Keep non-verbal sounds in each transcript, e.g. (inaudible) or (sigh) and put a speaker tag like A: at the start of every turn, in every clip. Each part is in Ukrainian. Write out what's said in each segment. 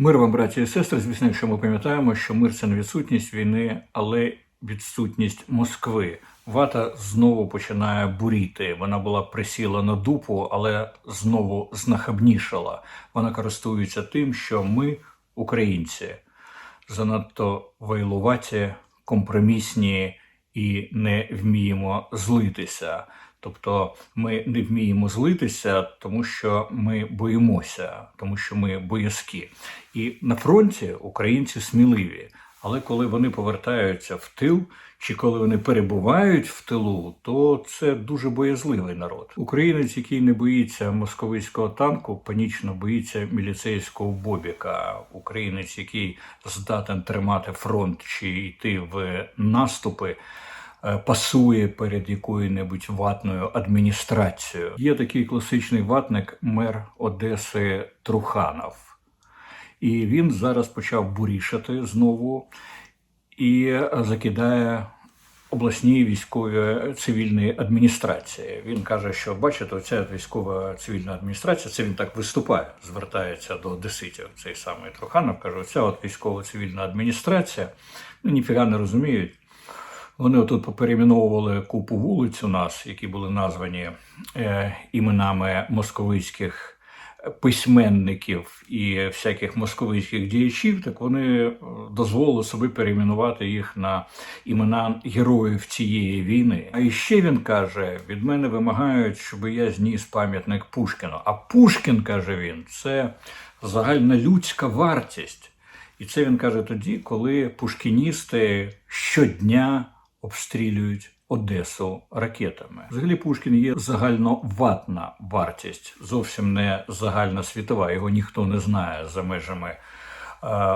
A: Мир вам, браті і сестри. Звісно, якщо ми пам'ятаємо, що мир це не відсутність війни, але відсутність Москви. Вата знову починає буріти. Вона була присіла на дупу, але знову знахабнішала. Вона користується тим, що ми, українці, занадто вайлуваті, компромісні і не вміємо злитися. Тобто ми не вміємо злитися, тому що ми боїмося, тому що ми боязкі. І на фронті українці сміливі. Але коли вони повертаються в тил, чи коли вони перебувають в тилу, то це дуже боязливий народ. Українець, який не боїться московицького танку, панічно боїться міліцейського бобіка. Українець, який здатен тримати фронт чи йти в наступи. Е, Пасує перед якою-небудь ватною адміністрацією. Є такий класичний ватник, мер Одеси Труханов. І він зараз почав бурішати знову і закидає обласній військовій цивільної адміністрації. Він каже, що бачите, оця військова цивільна адміністрація, це він так виступає, звертається до одеситів. Цей самий Труханов каже, оця от військова цивільна адміністрація, ну ніфіга не розуміють. Вони отут поперейменовували купу вулиць у нас, які були названі е, іменами московицьких письменників і всяких московицьких діячів, так вони е, дозволили собі перейменувати їх на імена героїв цієї війни. А іще він каже: від мене вимагають, щоб я зніс пам'ятник Пушкіну. А Пушкін каже він, це загальнолюдська вартість. І це він каже тоді, коли пушкіністи щодня обстрілюють Одесу ракетами. Взагалі Пушкін є загальноватна вартість, зовсім не загальна світова. Його ніхто не знає за межами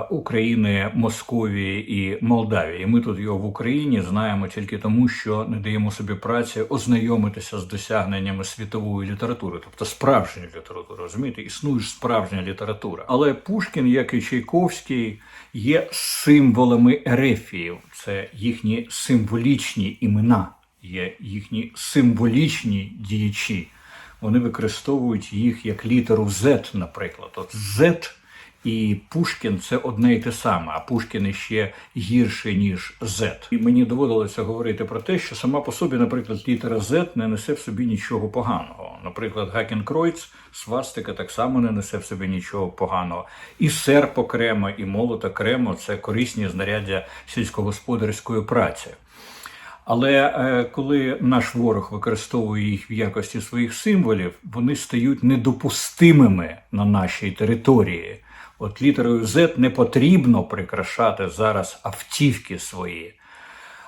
A: України, Московії і Молдавії. Ми тут його в Україні знаємо тільки тому, що не даємо собі праці ознайомитися з досягненнями світової літератури, тобто справжньої літератури. Розумієте, існує справжня література. Але Пушкін, як і Чайковський, є символами ерефіїв. Це їхні символічні імена, є їхні символічні діячі. Вони використовують їх як літеру Z, наприклад. От Z і Пушкін це одне і те саме, а Пушкін іще гірше, ніж Z. І мені доводилося говорити про те, що сама по собі, наприклад, літера Z не несе в собі нічого поганого. Наприклад, Гакенкройц, свастика так само не несе в собі нічого поганого. І серп окремо, і молот окремо це корисні знаряддя сільськогосподарської праці. Але е, коли наш ворог використовує їх в якості своїх символів, вони стають недопустимими на нашій території. От літерою Z не потрібно прикрашати зараз автівки свої.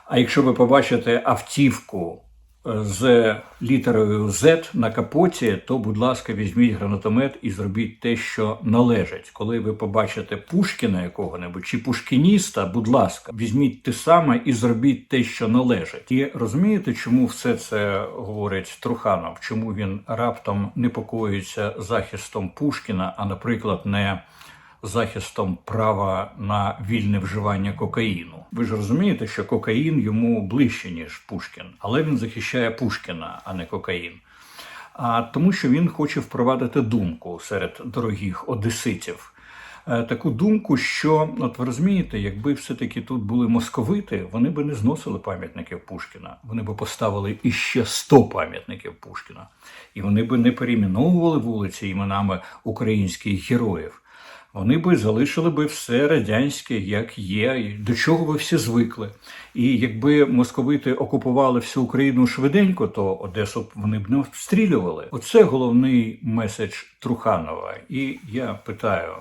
A: А якщо ви побачите автівку е, з літерою Z на капоті, то, будь ласка, візьміть гранатомет і зробіть те, що належить. Коли ви побачите Пушкіна якого-небудь чи пушкініста, будь ласка, візьміть те саме і зробіть те, що належить. І розумієте, чому все це говорить Труханов? Чому він раптом непокоїться захистом Пушкіна, а, наприклад, не захистом права на вільне вживання кокаїну. Ви ж розумієте, що кокаїн йому ближче, ніж Пушкін, але він захищає Пушкіна, а не кокаїн. А тому, що він хоче впровадити думку серед дорогих одеситів. Е, Таку думку, що от ви розумієте, якби все-таки тут були московити, вони би не зносили пам'ятників Пушкіна. Вони би поставили іще 100 пам'ятників Пушкіна, і вони би не перейменовували вулиці іменами українських героїв вони би залишили би все радянське, як є, до чого ви всі звикли. І якби московити окупували всю Україну швиденько, то Одесу б вони б не обстрілювали. Оце головний меседж Труханова. І я питаю.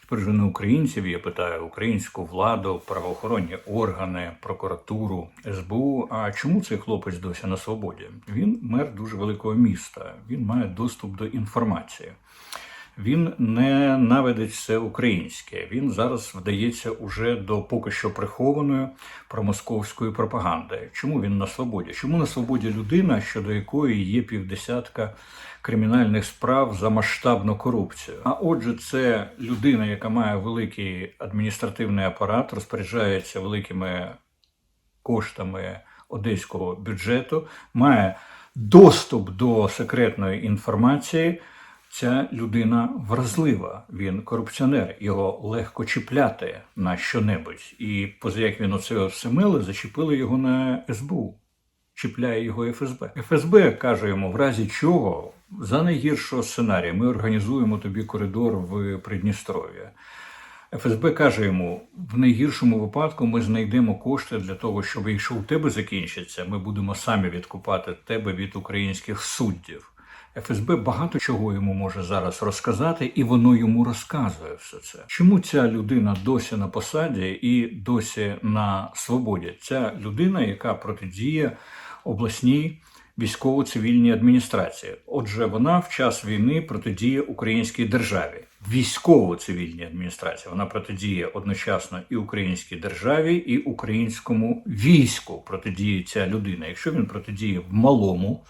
A: Тепер вже не українців, я питаю українську владу, правоохоронні органи, прокуратуру, СБУ. А чому цей хлопець досі на свободі? Він мер дуже великого міста. Він має доступ до інформації. Він не наведить все українське. Він зараз вдається уже до поки що прихованої промосковської пропаганди. Чому він на свободі? Чому на свободі людина, щодо якої є півдесятка кримінальних справ за масштабну корупцію? А отже, це людина, яка має великий адміністративний апарат, розпоряджається великими коштами одеського бюджету, має доступ до секретної інформації Ця людина вразлива, він корупціонер, його легко чіпляти на щонебудь. І поза як він оце все мили, зачепили його на СБУ. Чіпляє його ФСБ. ФСБ каже йому, в разі чого, за найгіршого сценарія, ми організуємо тобі коридор в Придністров'я. ФСБ каже йому: в найгіршому випадку ми знайдемо кошти для того, щоб якщо у тебе закінчиться, ми будемо самі відкупати тебе від українських суддів. ФСБ багато чого йому може зараз розказати, і воно йому розказує все це. Чому ця людина досі на посаді і досі на свободі? Ця людина, яка протидіє обласній військово-цивільній адміністрації. Отже, вона в час війни протидіє українській державі. Військово-цивільній адміністрації вона протидіє одночасно і українській державі, і українському війську. Протидіє ця людина. Якщо він протидіє в малому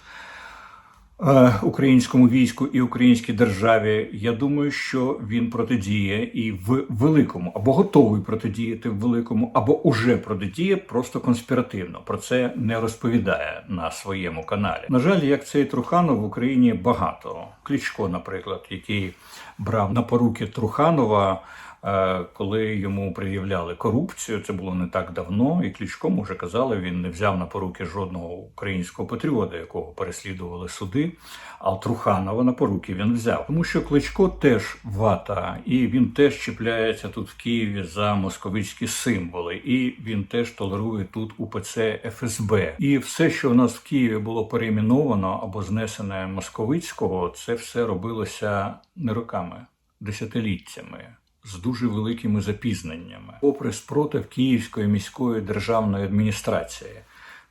A: українському війську і українській державі, я думаю, що він протидіє і в великому, або готовий протидіяти в великому, або уже протидіє просто конспіративно. Про це не розповідає на своєму каналі. На жаль, як цей Труханов в Україні багато. Кличко, наприклад, який брав на поруки Труханова. Е, Коли йому пред'являли корупцію, це було не так давно, і Кличко, може казали, він не взяв на поруки жодного українського патріота, якого переслідували суди. А Труханова на поруки він взяв, тому що Кличко теж вата, і він теж чіпляється тут в Києві за московицькі символи, і він теж толерує тут УПЦ ФСБ. І все, що в нас в Києві було перейменовано або знесене московицького, це все робилося не роками, десятиліттями. З дуже великими запізненнями, попри спротив Київської міської державної адміністрації,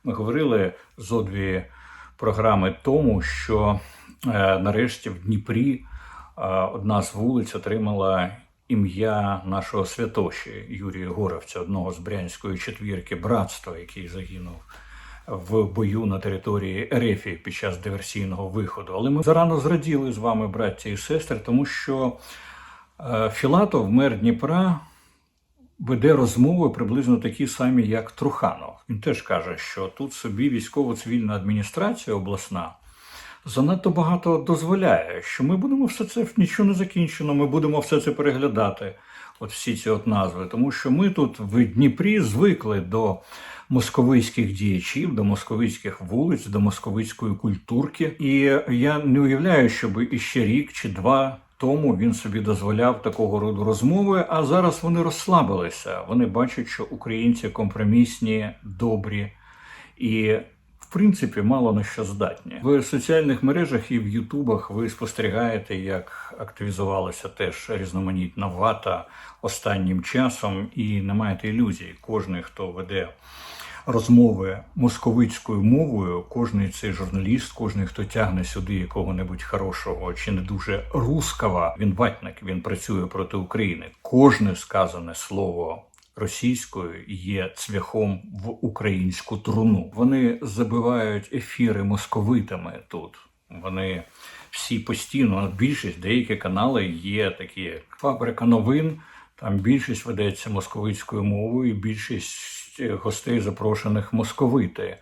A: ми говорили зо дві програми тому, що е, нарешті в Дніпрі е, одна з вулиць отримала ім'я нашого святоші Юрія Горовця, одного з брянської четвірки братства, який загинув в бою на території Ерефії під час диверсійного виходу. Але ми зарано зраділи з вами, браття і сестри, тому що Філатов, мер Дніпра, веде розмови приблизно такі самі, як Труханов. Він теж каже, що тут собі військово-цивільна адміністрація обласна занадто багато дозволяє, що ми будемо все це нічого не закінчено, ми будемо все це переглядати. От всі ці от назви, тому що ми тут в Дніпрі звикли до московицьких діячів, до московицьких вулиць, до московицької культурки. І я не уявляю, щоб іще рік чи два тому він собі дозволяв такого роду розмови. А зараз вони розслабилися. Вони бачать, що українці компромісні, добрі і. В принципі, мало на що здатні в соціальних мережах і в Ютубах. Ви спостерігаєте, як активізувалася теж різноманітна вата останнім часом, і не маєте ілюзій. Кожний, хто веде розмови московицькою мовою, кожний цей журналіст, кожний, хто тягне сюди якого-небудь хорошого чи не дуже рускава, він ватник, він працює проти України. Кожне сказане слово російською є цвяхом в українську труну. Вони забивають ефіри московитами тут. Вони всі постійно, більшість, деякі канали є такі фабрика новин. Там більшість ведеться московицькою мовою, більшість гостей запрошених московити.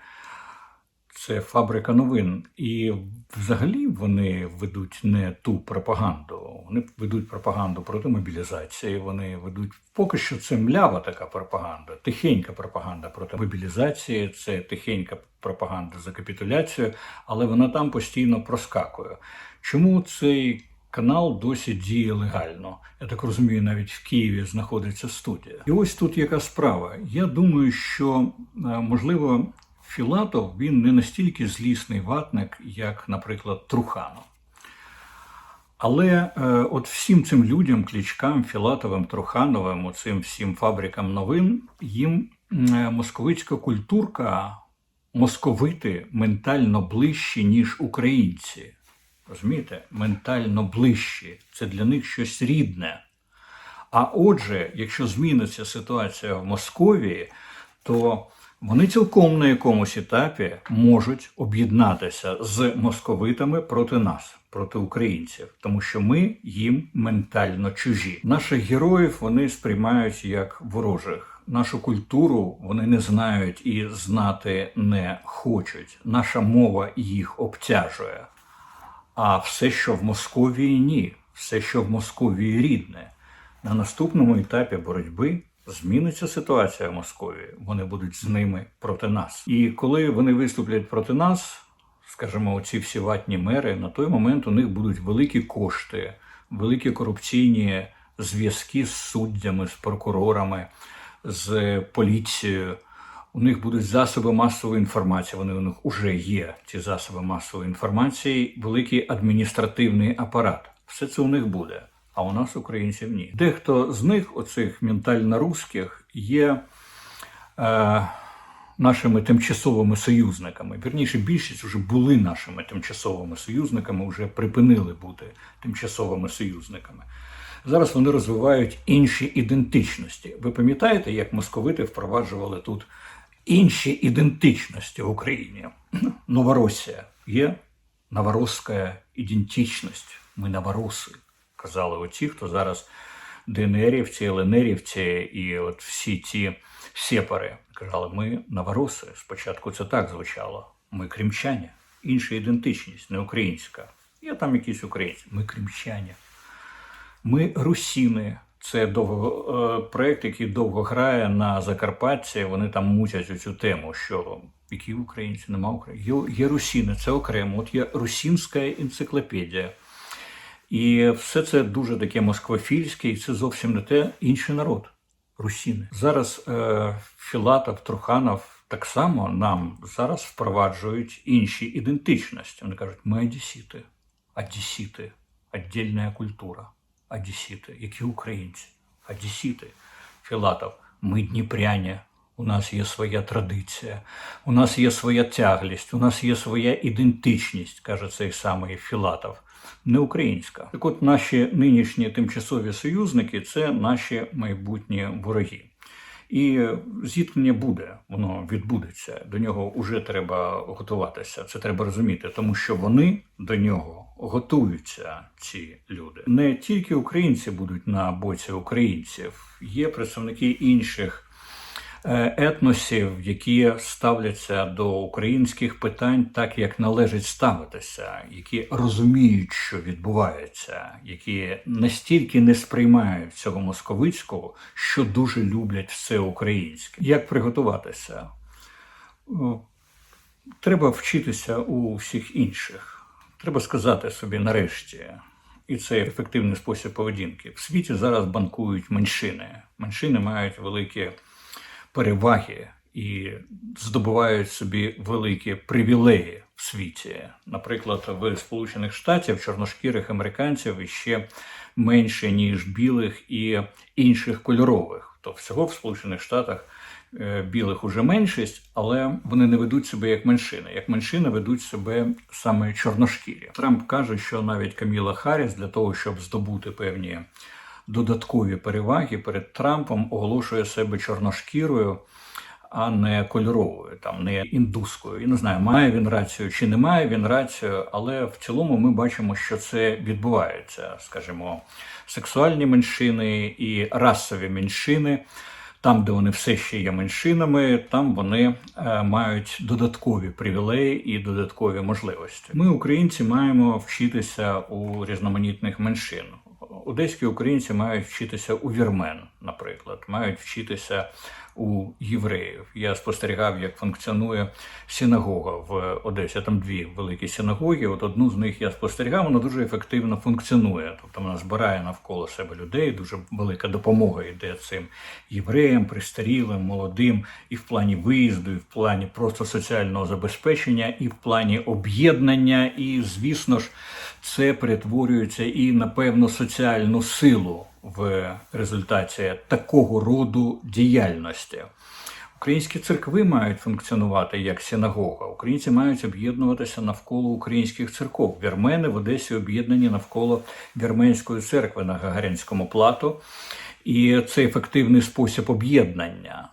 A: Це фабрика новин. І взагалі вони ведуть не ту пропаганду. Вони ведуть пропаганду проти мобілізації. Вони ведуть поки що це млява така пропаганда, тихенька пропаганда проти мобілізації, це тихенька пропаганда за капітуляцію, але вона там постійно проскакує. Чому цей канал досі діє легально? Я так розумію, навіть в Києві знаходиться студія. І ось тут яка справа. Я думаю, що е, можливо. Філатов він не настільки злісний ватник, як, наприклад, Труханов. Але е, от всім цим людям, клічкам, Філатовим, Трухановим, оцим всім фабрикам новин, їм е, московицька культурка, московити ментально ближчі, ніж українці. Розумієте? Ментально ближчі. Це для них щось рідне. А отже, якщо зміниться ситуація в Московії, то вони цілком на якомусь етапі можуть об'єднатися з московитами проти нас, проти українців, тому що ми їм ментально чужі. Наших героїв вони сприймають як ворожих. Нашу культуру вони не знають і знати не хочуть. Наша мова їх обтяжує. А все, що в Московії, ні. Все, що в Московії рідне. На наступному етапі боротьби зміниться ситуація в Московії. Вони будуть з ними проти нас. І коли вони виступлять проти нас, скажімо, оці всі ватні мери, на той момент у них будуть великі кошти, великі корупційні зв'язки з суддями, з прокурорами, з поліцією. У них будуть засоби масової інформації. Вони у них вже є ці засоби масової інформації, великий адміністративний апарат. Все це у них буде. А у нас, українців, ні. Дехто з них, оцих ментально русських, є е, нашими тимчасовими союзниками. Вірніше, більшість вже були нашими тимчасовими союзниками, вже припинили бути тимчасовими союзниками. Зараз вони розвивають інші ідентичності. Ви пам'ятаєте, як московити впроваджували тут інші ідентичності в Україні? (clears throat) Новоросія є новоросська ідентичність. Ми новороси, казали оці, хто зараз ДНРівці, ЛНРівці і от всі ці сепари. Казали, ми новороси. Спочатку це так звучало. Ми кримчані. Інша ідентичність, не українська. Є там якісь українці. Ми кримчані. Ми русіни. Це довго е, проект, який довго грає на Закарпатті. Вони там мутять цю тему, що які українці нема українців. Є, є русіни, це окремо. От є русінська енциклопедія. І все це дуже таке москвофільське, і це зовсім не те інший народ русіни. Зараз е, Філатов, Труханов так само нам зараз впроваджують інші ідентичності. Вони кажуть, ми одесіти, одесіти, віддільна культура, одесіти, які українці, одесіти. Філатов, ми дніпряні. У нас є своя традиція, у нас є своя тяглість, у нас є своя ідентичність, каже цей самий Філатов, не українська. Так от наші нинішні тимчасові союзники це наші майбутні вороги. І зіткнення буде, воно відбудеться. До нього вже треба готуватися. Це треба розуміти, тому що вони до нього готуються. Ці люди не тільки українці будуть на боці українців, є представники інших е, етносів, які ставляться до українських питань так, як належить ставитися, які розуміють, що відбувається, які настільки не сприймають цього московицького, що дуже люблять все українське. Як приготуватися? Треба вчитися у всіх інших. Треба сказати собі нарешті, і це ефективний спосіб поведінки. В світі зараз банкують меншини. Меншини мають великі переваги і здобувають собі великі привілеї в світі. Наприклад, в Сполучених Штатах чорношкірих американців іще менше ніж білих і інших кольорових. То всього в Сполучених Штатах білих уже меншість, але вони не ведуть себе як меншини. Як меншини ведуть себе саме чорношкірі. Трамп каже, що навіть Каміла Харріс для того, щоб здобути певні додаткові переваги перед Трампом, оголошує себе чорношкірою. А не кольоровою, там не індускою. Я не знаю, має він рацію чи не має він рацію, але в цілому ми бачимо, що це відбувається. Скажімо, сексуальні меншини і расові меншини, там, де вони все ще є меншинами, там вони е, мають додаткові привілеї і додаткові можливості. Ми, українці, маємо вчитися у різноманітних меншин. Одеські українці мають вчитися у вірмен, наприклад, мають вчитися у євреїв. Я спостерігав, як функціонує синагога в Одесі. Там дві великі синагоги. От одну з них я спостерігав, вона дуже ефективно функціонує. Тобто вона збирає навколо себе людей. Дуже велика допомога йде цим євреям, пристарілим, молодим, і в плані виїзду, і в плані просто соціального забезпечення, і в плані об'єднання. І, звісно ж, це перетворюється і на певну соціальну силу в результаті такого роду діяльності. Українські церкви мають функціонувати як синагога. Українці мають об'єднуватися навколо українських церков. Вірмени в Одесі об'єднані навколо вірменської церкви на Гагаринському плату. І це ефективний спосіб об'єднання.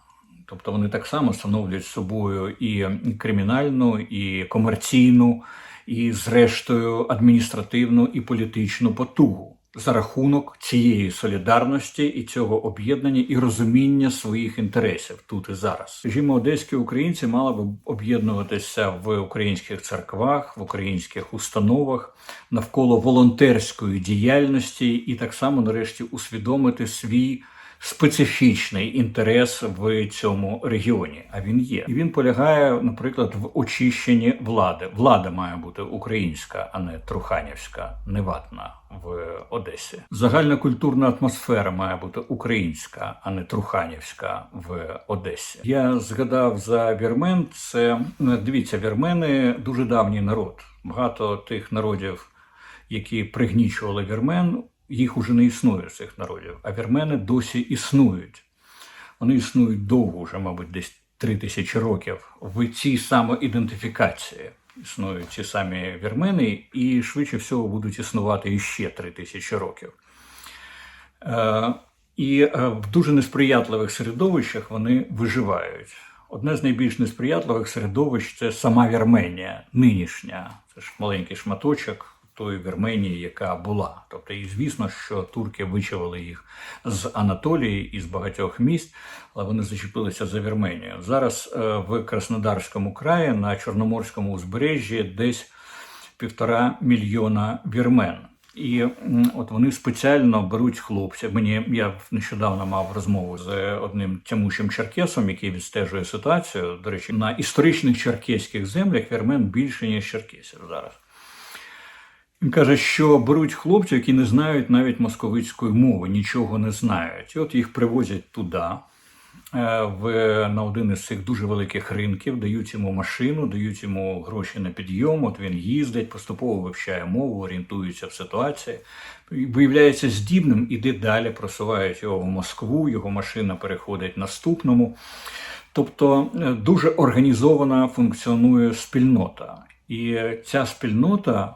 A: Тобто вони так само становлять собою і кримінальну, і комерційну, і, зрештою, адміністративну і політичну потугу. За рахунок цієї солідарності і цього об'єднання і розуміння своїх інтересів тут і зараз. Скажімо, одеські українці мали б об'єднуватися в українських церквах, в українських установах навколо волонтерської діяльності, і так само, нарешті, усвідомити свій специфічний інтерес в цьому регіоні. А він є. І він полягає, наприклад, в очищенні влади. Влада має бути українська, а не труханівська, неватна в Одесі. Загальна культурна атмосфера має бути українська, а не труханівська в Одесі. Я згадав за вірмен. Це дивіться, вірмени дуже давній народ. Багато тих народів, які пригнічували вірмен їх уже не існує цих народів, а вірмени досі існують. Вони існують довго, вже, мабуть, десь три тисячі років в цій самоідентифікації. Існують ці самі вірмени, і швидше всього будуть існувати іще три тисячі років. Е, і е, в дуже несприятливих середовищах вони виживають. Одне з найбільш несприятливих середовищ це сама Вірменія, нинішня. Це ж маленький шматочок тої Вірменії, яка була. Тобто, і звісно, що турки вичавили їх з Анатолії і з багатьох міст, але вони зачепилися за Вірменію. Зараз е, в Краснодарському краї на Чорноморському узбережжі десь півтора мільйона вірмен. І от вони спеціально беруть хлопців. Мені я нещодавно мав розмову з одним тямущим черкесом, який відстежує ситуацію. До речі, на історичних черкеських землях вірмен більше ніж черкесів зараз. Він каже, що беруть хлопців, які не знають навіть московицької мови, нічого не знають. І от їх привозять туди, е, в, на один із цих дуже великих ринків, дають йому машину, дають йому гроші на підйом. От він їздить, поступово вивчає мову, орієнтується в ситуації. Виявляється здібним, іде далі, просувають його в Москву, його машина переходить наступному. Тобто е, дуже організована функціонує спільнота. І ця спільнота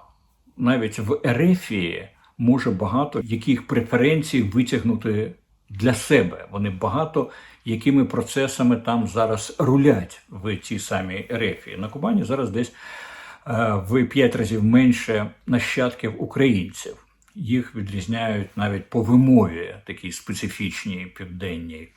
A: навіть в Ерефії може багато яких преференцій витягнути для себе. Вони багато якими процесами там зараз рулять в цій самій Ерефії. На Кубані зараз десь е, в п'ять разів менше нащадків українців. Їх відрізняють навіть по вимові, такій специфічній південній.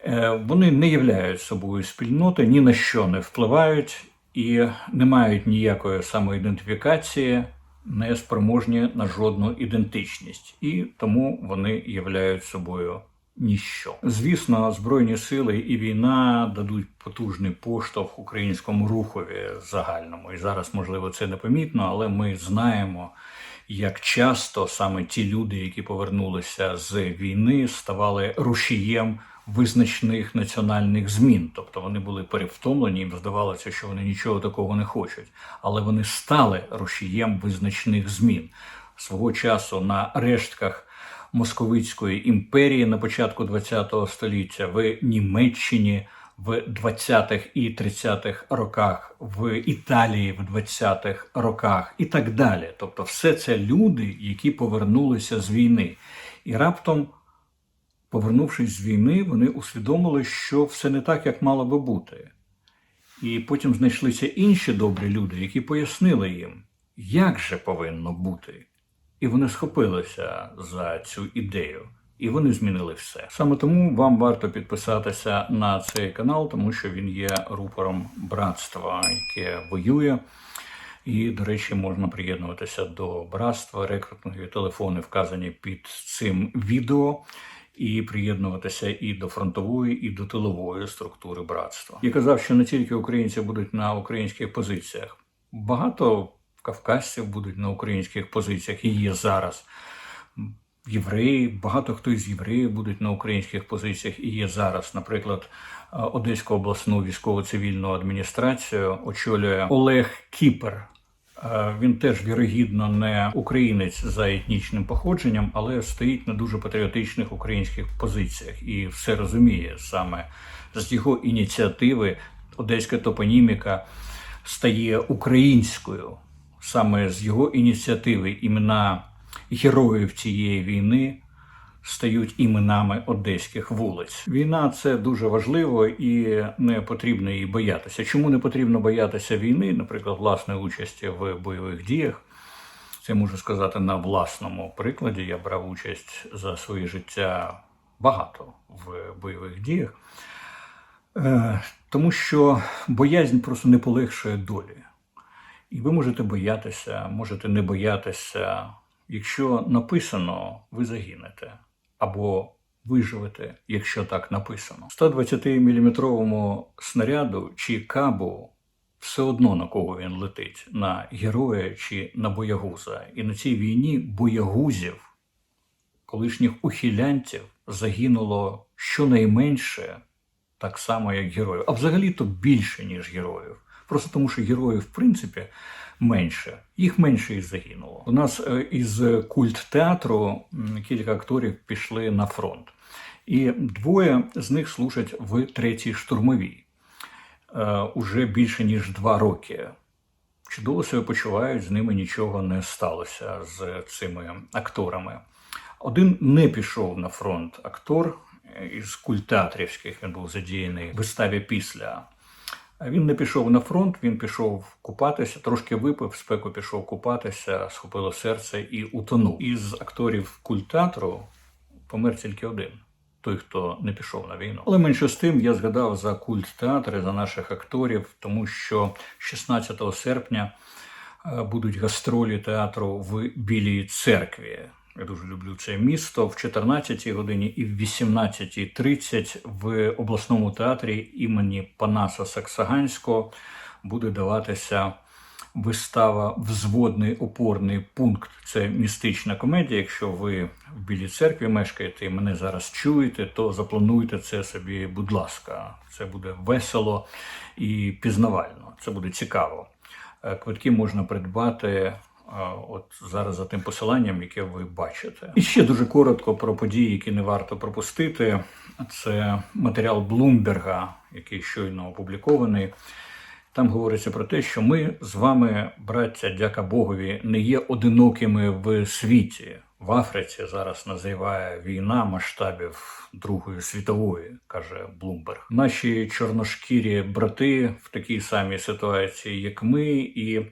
A: Е, вони не являють собою спільноти, ні на що не впливають і не мають ніякої самоідентифікації, не спроможні на жодну ідентичність, і тому вони являють собою ніщо. Звісно, збройні сили і війна дадуть потужний поштовх українському рухові загальному. І зараз, можливо, це непомітно, але ми знаємо. Як часто саме ті люди, які повернулися з війни, ставали рушієм визначних національних змін. Тобто вони були перевтомлені, їм здавалося, що вони нічого такого не хочуть, але вони стали рушієм визначних змін свого часу на рештках. Московицької імперії на початку ХХ століття в Німеччині в 20-х і 30-х роках, в Італії в 20-х роках і так далі. Тобто, все це люди, які повернулися з війни, і раптом Повернувшись з війни, вони усвідомили, що все не так, як мало би бути. І потім знайшлися інші добрі люди, які пояснили їм, як же повинно бути. І вони схопилися за цю ідею, і вони змінили все. Саме тому вам варто підписатися на цей канал, тому що він є рупором братства, яке воює. І, до речі, можна приєднуватися до братства. Рекрутингові телефони вказані під цим відео і приєднуватися і до фронтової, і до тилової структури братства. Я казав, що не тільки українці будуть на українських позиціях, багато кавказців будуть на українських позиціях і є зараз. Євреї, багато хто із євреїв будуть на українських позиціях і є зараз. Наприклад, Одеську обласну військово-цивільну адміністрацію очолює Олег Кіпер. Е, він теж вірогідно не українець за етнічним походженням, але стоїть на дуже патріотичних українських позиціях і все розуміє саме з його ініціативи. Одеська топоніміка стає українською саме з його ініціативи імена героїв цієї війни стають іменами одеських вулиць. Війна це дуже важливо і не потрібно її боятися. Чому не потрібно боятися війни, наприклад, власної участі в бойових діях? Це можу сказати на власному прикладі. Я брав участь за своє життя багато в бойових діях, Е, тому що боязнь просто не полегшує долі. І ви можете боятися, можете не боятися. Якщо написано, ви загинете або виживете, якщо так написано. 120-мм снаряду чи кабу все одно на кого він летить: на героя чи на боягуза. І на цій війні боягузів, колишніх ухилянців, загинуло щонайменше так само, як героїв, а взагалі-то більше, ніж героїв. Просто тому, що героїв, в принципі, менше, їх менше і загинуло. У нас е, із культ театру кілька акторів пішли на фронт, і двоє з них служать в третій штурмовій е, уже більше ніж два роки. Чудово себе почувають, з ними нічого не сталося з цими акторами. Один не пішов на фронт актор е, із культатрівських, він був задіяний в виставі після. А Він не пішов на фронт, він пішов купатися, трошки випив, спеку пішов купатися, схопило серце і утонув. Із акторів культатру помер тільки один. Той, хто не пішов на війну. Але менше з тим я згадав за культ театри, за наших акторів, тому що 16 серпня е, будуть гастролі театру в Білій церкві. Я дуже люблю це місто в 14 годині і в 18.30 в обласному театрі імені Панаса Саксаганського буде даватися вистава Взводний опорний пункт. Це містична комедія. Якщо ви в Білій церкві мешкаєте і мене зараз чуєте, то заплануйте це собі, будь ласка. Це буде весело і пізнавально. Це буде цікаво. Е, Квитки можна придбати. От зараз за тим посиланням, яке ви бачите, і ще дуже коротко про події, які не варто пропустити. Це матеріал Блумберга, який щойно опублікований. Там говориться про те, що ми з вами, браття, дяка Богові, не є одинокими в світі. В Африці зараз називає війна масштабів Другої світової, каже Блумберг. Наші чорношкірі брати в такій самій ситуації, як ми, і,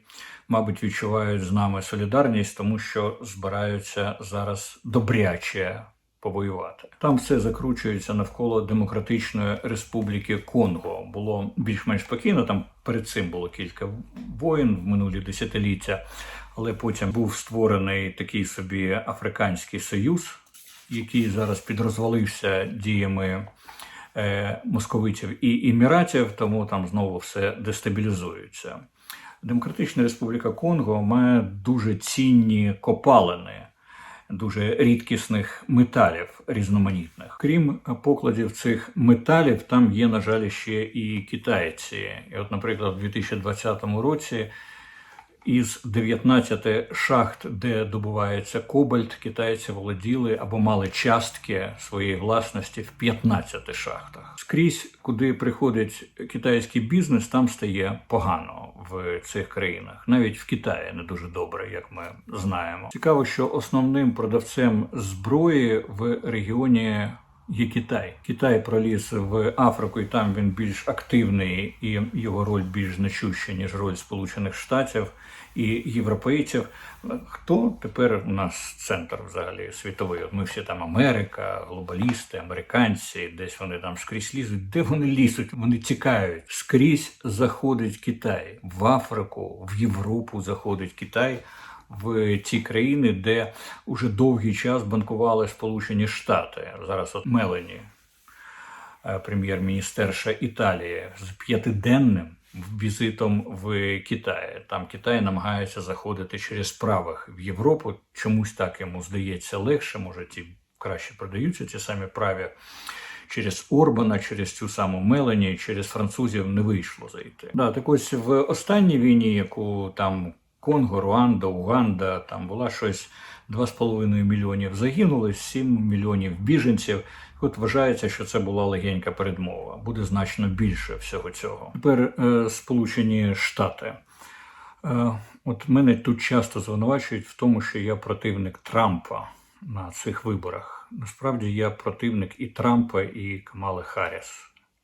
A: мабуть, відчувають з нами солідарність, тому що збираються зараз добряче повоювати. Там все закручується навколо Демократичної Республіки Конго. Було більш-менш спокійно. Там перед цим було кілька воєн в минулі десятиліття, але потім був створений такий собі Африканський Союз, який зараз підрозвалився діями е, московитів і еміратів, тому там знову все дестабілізується. Демократична Республіка Конго має дуже цінні копалини дуже рідкісних металів різноманітних. Крім покладів цих металів, там є, на жаль, ще і китайці. І, от, наприклад, у 2020 році із 19 шахт, де добувається кобальт, китайці володіли або мали частки своєї власності в 15 шахтах. Скрізь, куди приходить китайський бізнес, там стає погано в цих країнах. Навіть в Китаї не дуже добре, як ми знаємо. Цікаво, що основним продавцем зброї в регіоні. Є Китай. Китай проліз в Африку, і там він більш активний, і його роль більш значуща, ніж роль Сполучених Штатів і європейців. Хто тепер у нас центр взагалі світовий? Ми всі там Америка, глобалісти, американці, десь вони там скрізь лізуть. Де вони лізуть? Вони тікають. Скрізь заходить Китай в Африку, в Європу заходить Китай. В ті країни, де уже довгий час банкували Сполучені Штати. Зараз от Мелені, е, прем'єр-міністерша Італії, з п'ятиденним візитом в Китай. Там Китай намагається заходити через правих в Європу. Чомусь так йому здається легше, може ті краще продаються ті самі праві. Через Орбана, через цю саму Мелані, через французів не вийшло зайти. Да, так ось в останній війні, яку там Конго, Руанда, Уганда, там була щось 2,5 мільйонів загинули, 7 мільйонів біженців. От вважається, що це була легенька передмова. Буде значно більше всього цього. Тепер е, Сполучені Штати. Е, от мене тут часто звинувачують в тому, що я противник Трампа на цих виборах. Насправді я противник і Трампа, і Камали Харріс.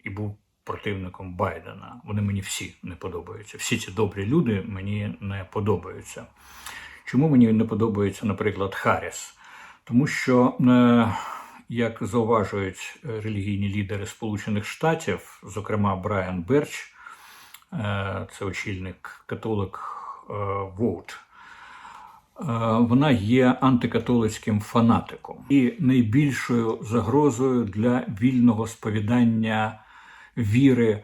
A: І був противником Байдена. Вони мені всі не подобаються. Всі ці добрі люди мені не подобаються. Чому мені не подобається, наприклад, Харріс? Тому що, е, як зауважують е, релігійні лідери Сполучених Штатів, зокрема Брайан Берч, е, це очільник католик Воут, вона є антикатолицьким фанатиком і найбільшою загрозою для вільного сповідання віри е,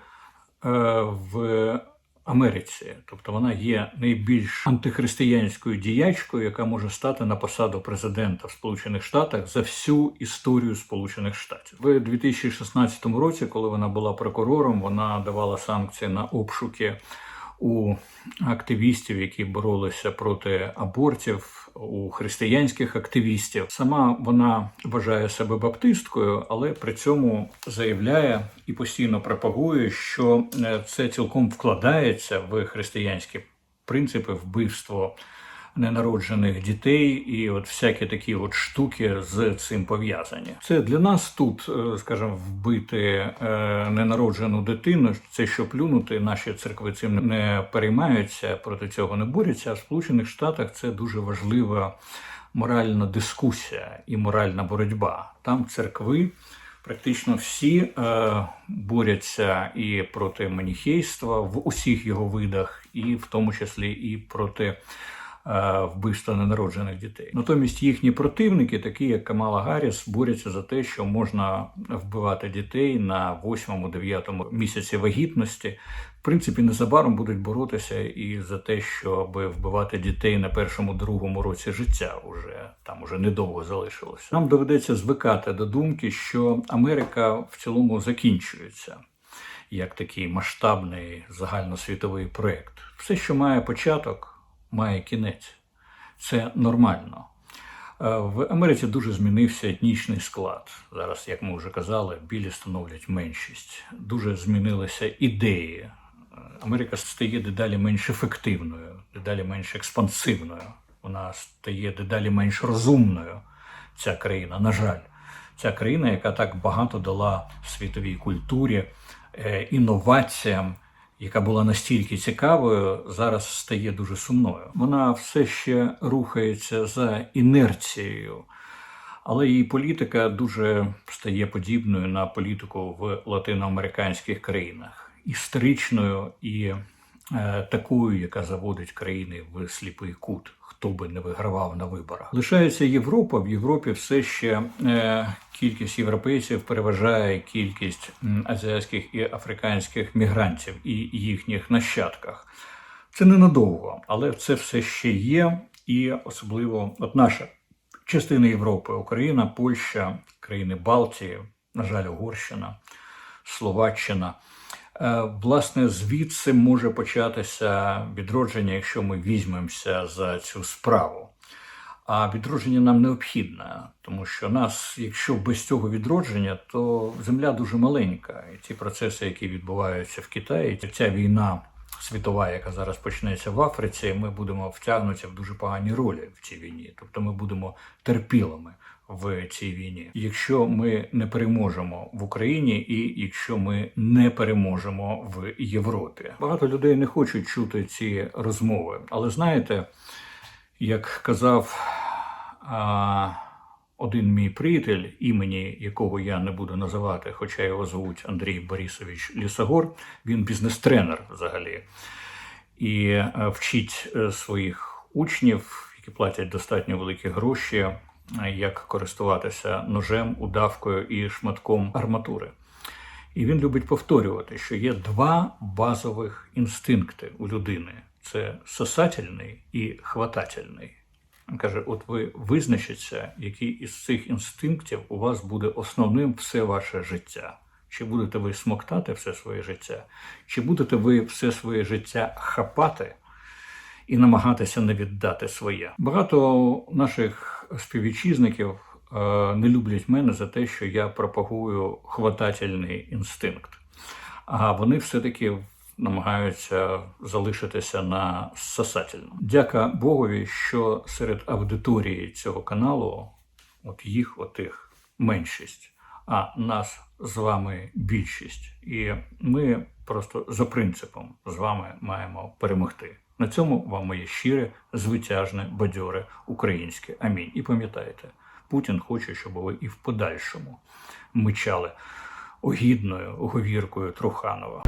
A: в Америці. Тобто вона є найбільш антихристиянською діячкою, яка може стати на посаду президента в Сполучених Штатах за всю історію Сполучених Штатів. В 2016 році, коли вона була прокурором, вона давала санкції на обшуки у активістів, які боролися проти абортів, у християнських активістів. Сама вона вважає себе баптисткою, але при цьому заявляє і постійно пропагує, що е, це цілком вкладається в християнські принципи вбивство ненароджених дітей, і от всякі такі от штуки з цим пов'язані. Це для нас тут, е, скажімо, вбити е, ненароджену дитину. Це що плюнути, наші церкви цим не переймаються, проти цього не борються. А в Сполучених Штатах це дуже важлива моральна дискусія і моральна боротьба. Там церкви. Практично всі е, борються і проти маніхейства в усіх його видах, і в тому числі і проти вбивства ненароджених дітей. Натомість їхні противники, такі як Камала Гарріс, борються за те, що можна вбивати дітей на 8-9 місяці вагітності. В принципі, незабаром будуть боротися і за те, щоб вбивати дітей на першому другому році життя. Уже там уже недовго залишилося. Нам доведеться звикати до думки, що Америка в цілому закінчується як такий масштабний загальносвітовий проєкт. Все, що має початок, має кінець. Це нормально. Е, В Америці дуже змінився етнічний склад. Зараз, як ми вже казали, білі становлять меншість. Дуже змінилися ідеї. Е, Америка стає дедалі менш ефективною, дедалі менш експансивною. Вона стає дедалі менш розумною. Ця країна, на жаль, ця країна, яка так багато дала світовій культурі, е, інноваціям, яка була настільки цікавою, зараз стає дуже сумною. Вона все ще рухається за інерцією, але її політика дуже стає подібною на політику в латиноамериканських країнах, історичною і е, такою, яка заводить країни в сліпий кут. Хто би не вигравав на виборах, лишається Європа. В Європі все ще е, кількість європейців переважає кількість азіатських і африканських мігрантів і їхніх нащадках. Це ненадовго, але це все ще є, і особливо от наша частина Європи, Україна, Польща, країни Балтії, на жаль, Угорщина, Словаччина. Е, Власне, звідси може початися відродження, якщо ми візьмемося за цю справу. А відродження нам необхідне, тому що нас, якщо без цього відродження, то земля дуже маленька. І ті процеси, які відбуваються в Китаї, ця війна світова, яка зараз почнеться в Африці, ми будемо втягнуті в дуже погані ролі в цій війні. Тобто ми будемо терпілими в цій війні, якщо ми не переможемо в Україні, і якщо ми не переможемо в Європі. Багато людей не хочуть чути ці розмови, але знаєте, як казав а, один мій приятель, імені якого я не буду називати, хоча його звуть Андрій Борисович Лісогор, він бізнес-тренер взагалі. І е, вчить е, своїх учнів, які платять достатньо великі гроші, як користуватися ножем, удавкою і шматком арматури. І він любить повторювати, що є два базових інстинкти у людини: це сосательний і хватательний. Він каже: от ви визначиться, який із цих інстинктів у вас буде основним все ваше життя. Чи будете ви смоктати все своє життя, чи будете ви все своє життя хапати і намагатися не віддати своє? Багато наших співвітчизників е, не люблять мене за те, що я пропагую хватательний інстинкт. А вони все-таки намагаються залишитися на сосательному. Дяка Богові, що серед аудиторії цього каналу, от їх, отих меншість, а нас з вами більшість. І ми просто за принципом з вами маємо перемогти. На цьому вам моє щире, звитяжне, бадьоре українське. Амінь. І пам'ятайте, Путін хоче, щоб ви і в подальшому мичали огідною говіркою Труханова.